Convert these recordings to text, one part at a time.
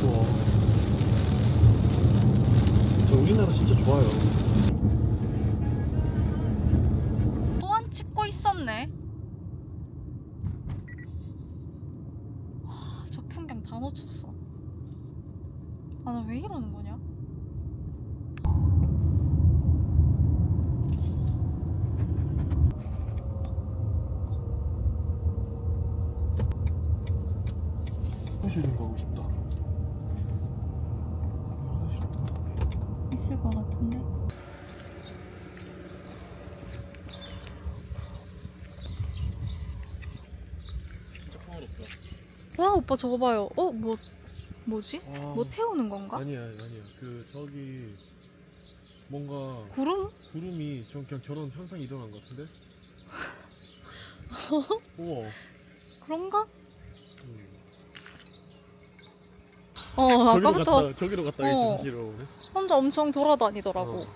좋아. 저 우리나라 진짜 좋아요. 또 안 찍고 있었네. 와, 저 풍경 다 놓쳤어. 아, 나 왜 이러는 거냐? 화장실 좀 가고 싶다. 화장실 있을 것 같은데. 진짜 평화롭다. 와, 오빠 저거 봐요. 어, 뭐, 뭐지? 아, 뭐 태우는 건가? 아니야 아니야. 그 저기 뭔가 구름? 구름이 좀 그냥 저런 현상이 일어난 것 같은데? 우와. 그런가? 음. 어, 저기로 아까부터 갔다 저기로 갔다 어. 어. 길로 오네. 혼자 엄청 돌아다니더라고. 어.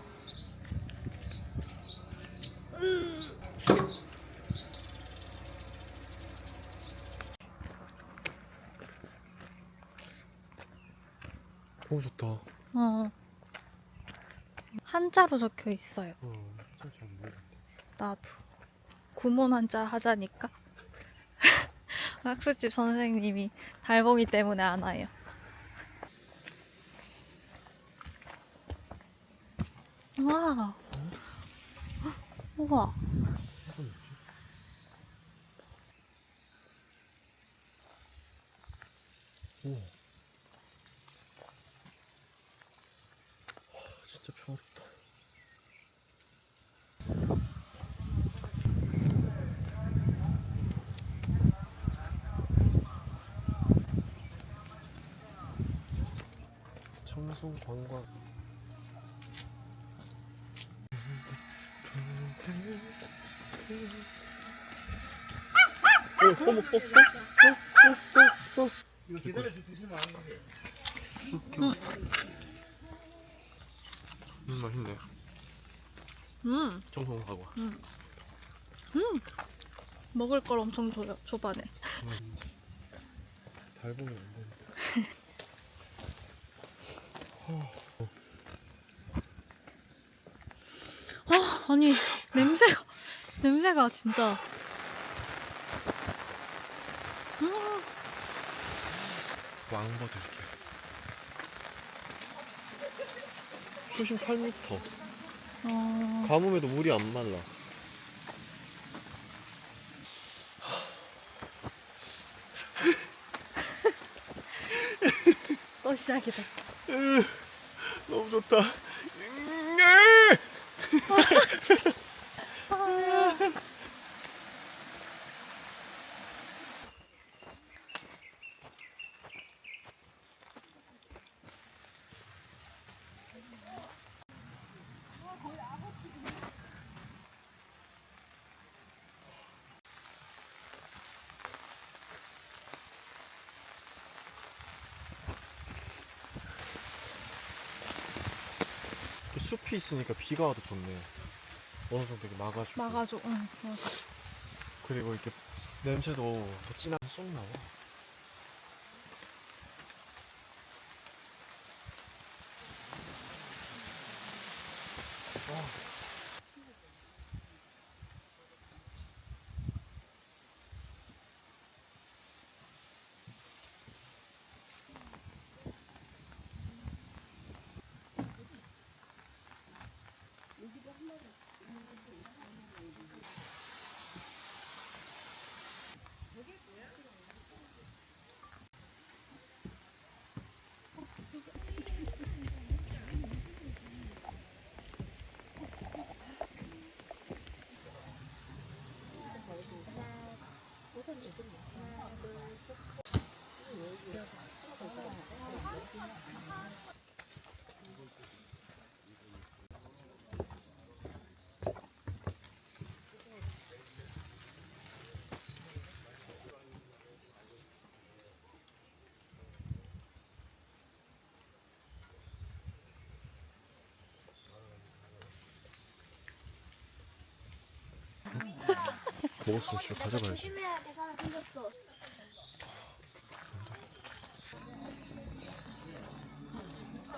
너무 좋다. 어, 어. 한자로 적혀 있어요. 진짜 잘 모르겠네. 나도. 구몬 한자 하자니까. 학습집 선생님이 달봉이 때문에 안 와요. 와. 우와. 무슨 뭐지? 우와. 와, 진짜 평화롭다. 청송 관광 어, 어머, 어, 어, 어, 어. 이거 기다려서 드시면 안 돼요. 음, 맛있네. 음, 청송 사과. 먹을 걸 엄청 줘, 줘봐네. 달봉이 안 되는데. 아, 아니, 냄새가, 냄새가 진짜. 음, 왕버 들게. 수심 8m. 어, 가뭄에도 물이 안 말라. 또 시작이다. 너무 좋다. 숲이 있으니까 비가 와도 좋네. 어느 정도 이렇게 막아주고. 막아줘, 응, 맞아. 그리고 이렇게 냄새도 더 진하게 쏙 나와. 먹었으면 진짜 가져가야지. 생겼어.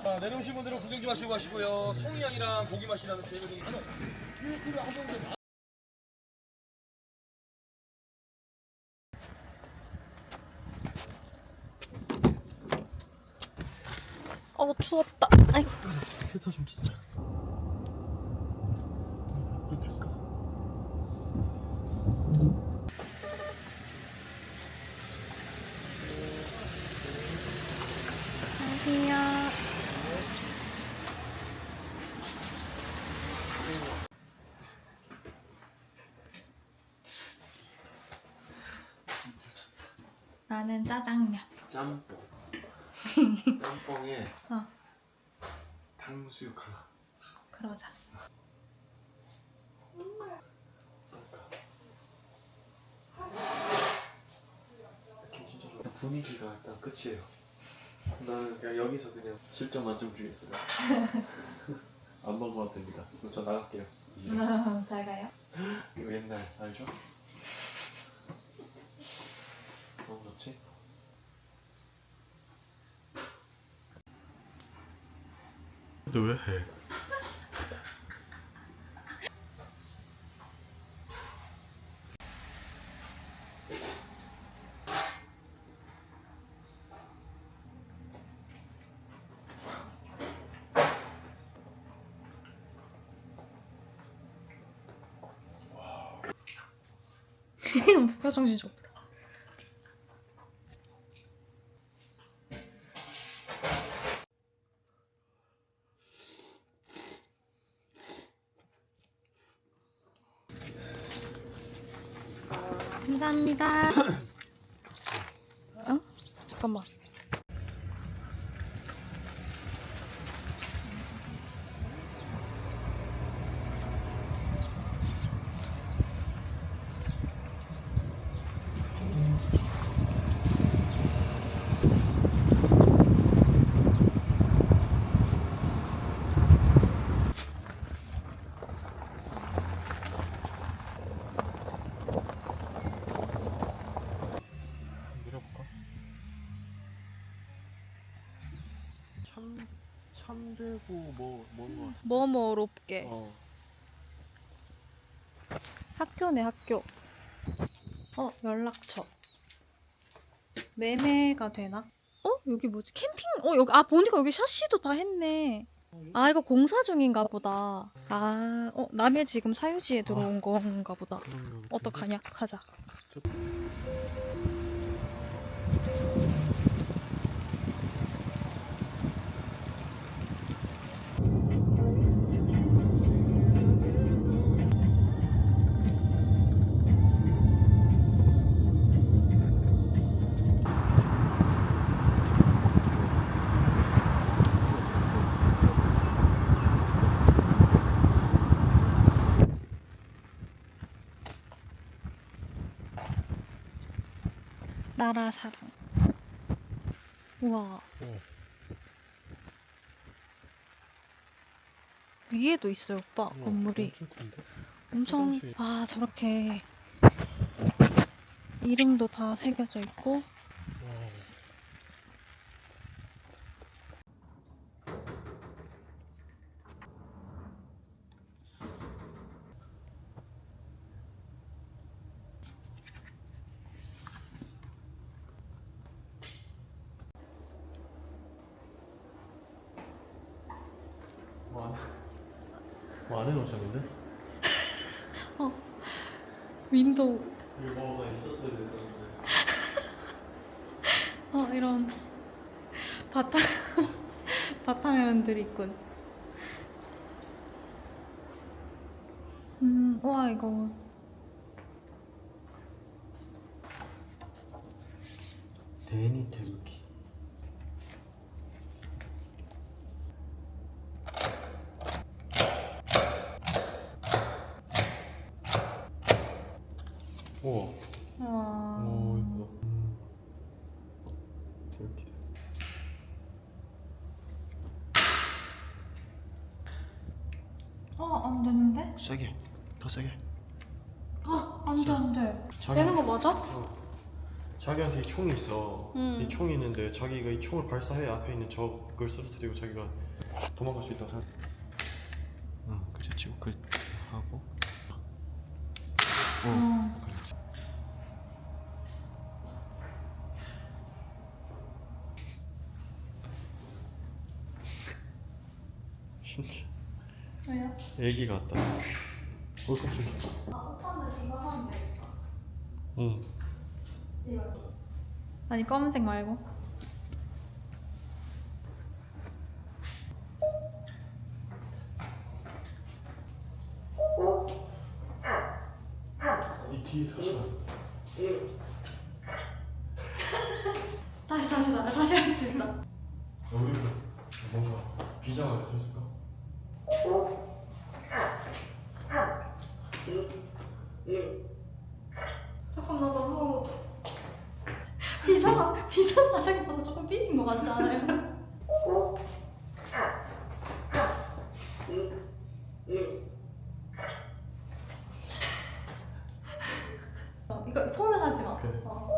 자, 내려오신 분들은 구경 좀 하시고 가시고요. 송이 양이랑 고기 맛이 나는 재미있는 나는 짜장면. 짬뽕. 짬뽕에 어. 탕수육 하나. 그러자. 분위기가 일단 끝이에요. 나는 그냥 여기서 그냥 10점 만점 주겠어요. 안 먹어도 됩니다. 저 나갈게요. 이제. 잘 가요. 이거 옛날 알죠? 너무 좋지? 근데 왜 해? 표정신 좋다. 감사합니다. 어? 잠깐만. 내려볼까? 참 참되고 뭐 뭔가 같아. 뭐뭐롭게 어. 학교네 학교. 어 연락처. 매매가 되나? 어 여기 뭐지 캠핑? 어 여기 아 보니까 여기 샤시도 다 했네. 아 이거 공사 중인가 보다. 아어 남의 지금 사유지에 들어온 건가 보다. 그런 같은데? 어떡하냐? 가자. 나라 사랑. 우와. 어. 위에도 있어요, 오빠. 우와, 건물이 엄청 큰데? 엄청 화장실. 아 저렇게 이름도 다 새겨져 있고 와. 와, 뭐 안에 놓으셨는데? 윈도우 이거 뭐가 있었어야 됐었는데. 어 이런 바탕 바탕화면들이 있군. 음, 우와 이거 데니 태극기. 우와. 우와. 오 이거. 음. 태극기다. 어, 안 되는데? 세게. 더 세게. 어, 안 돼, 안 돼. 자기- 되는 거 맞아? 어. 자기한테 이 총이 있어. 음. 이 총이 있는데 자기가 이 총을 발사해 앞에 있는 적을 쓰러뜨리고 자기가 도망갈 수 있다고 생각. 응, 지금 그 하고. 어, 그 진짜 왜요? 애기 같다. 어, 깜짝이야. 아 오빠는 이거 하면 되겠다. 응. 이거. 아니 검은색 말고. 이 뒤에 다시 와. 다시 다시 나 다시 할 수 있다. 여기 뭔가 비장하게 서 있을까? 조금 너 너무 비상 비상하다기보다 조금 삐진 것 같지 않아요? 어, 이거 손을 하지 마. 그래. 어.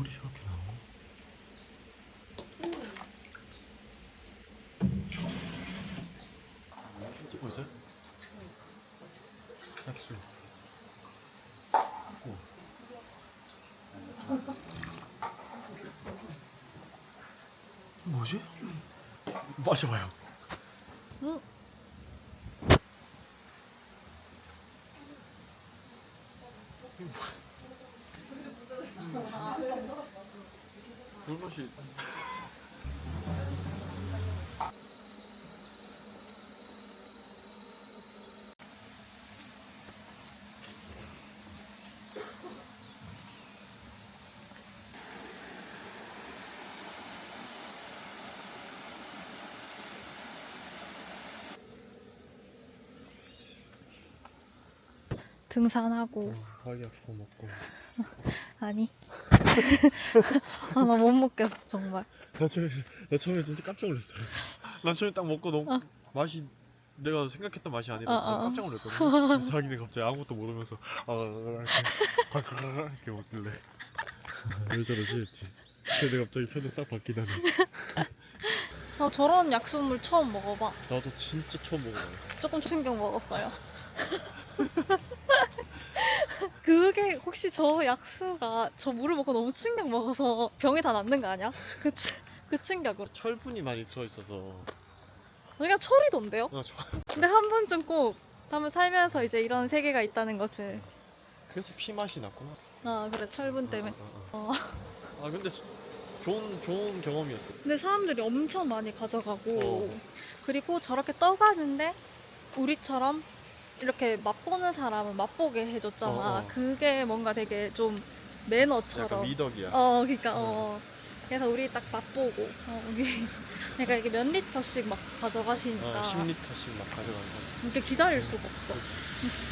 물이 저렇게 나와? 찍고 있어요? 오. 뭐지? 마셔봐요. 물맛이 등산하고 과일 약수 먹고. 아니 아 나 못 먹겠어 정말 나 처음에 나 처음에 진짜 깜짝 놀랐어요. 나 처음에 딱 먹고 너무 맛이 내가 생각했던 맛이 아니라서 어, 어, 어. 깜짝 놀랐거든. 근데 자기는 갑자기 아무것도 모르면서 아 이렇게 이렇게 먹길래 왜 저러지 했지. 근데 갑자기 표정 싹 바뀌다니. 나 저런 약수물 처음 먹어봐 나도 진짜 처음 먹어봐요. 조금 충격 먹었어요 그게 혹시 저 약수가 저 물을 먹고 너무 충격 먹어서 병이 다 낫는 거 아니야? 그, 추- 그 충격으로 철분이 많이 들어있어서 그냥 철이던데요? 아, 좋아. 근데 한 번쯤 꼭 한번 살면서 이제 이런 세계가 있다는 것을 그래서 피 맛이 났구나. 아 그래 철분 때문에 아, 아, 아. 아, 근데 좋은 좋은 경험이었어. 근데 사람들이 엄청 많이 가져가고 어. 그리고 저렇게 떠가는데 우리처럼 이렇게 맛보는 사람은 맛보게 해줬잖아. 어, 어. 그게 뭔가 되게 좀 약간 매너처럼. 미덕이야. 어, 그러니까 어. 그래서 우리 딱 맛보고 어, 여기 그러니까 이게 몇 리터씩 막 가져가시니까 어, 10리터씩 막 가져가는 거. 이렇게 기다릴 수가 없어.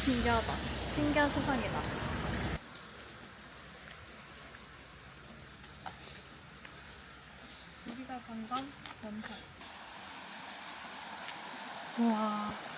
신기하다. 신기한 세상이다. 여기가 관광 원산. 우와.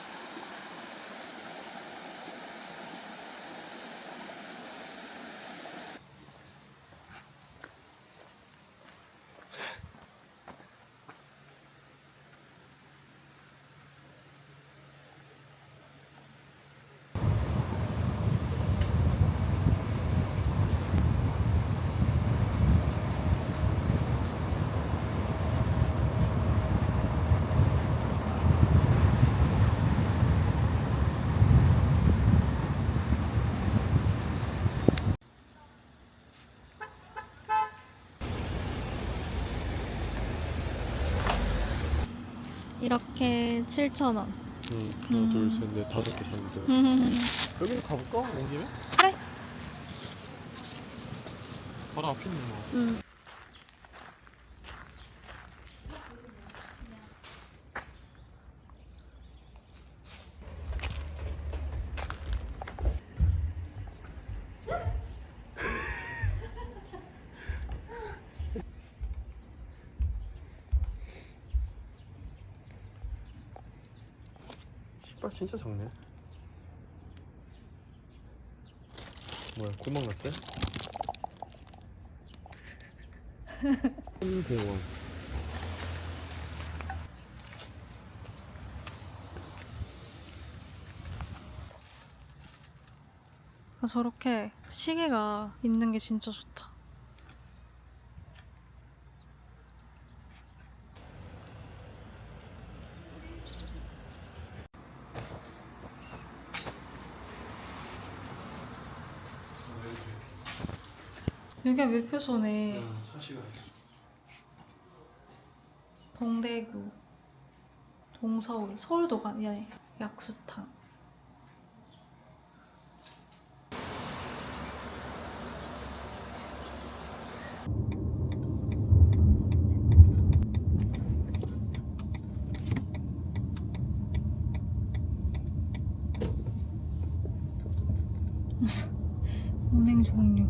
이렇게 7,000원. 응. 하나, 하나, 둘, 둘, 셋, 넷, 다섯 개 샀는데. 그래. 여기로 가볼까? 온 김에? 바로 앞에 있는 거. 응. 신발 진짜 작네. 뭐야, 구멍 났어요? 대원. 저렇게 시계가 있는 게 진짜 좋다. 여기가 매표소네. 사시가 있어. 동대구, 동서울, 서울도 가, 미안해. 약수탕. 운행 종료.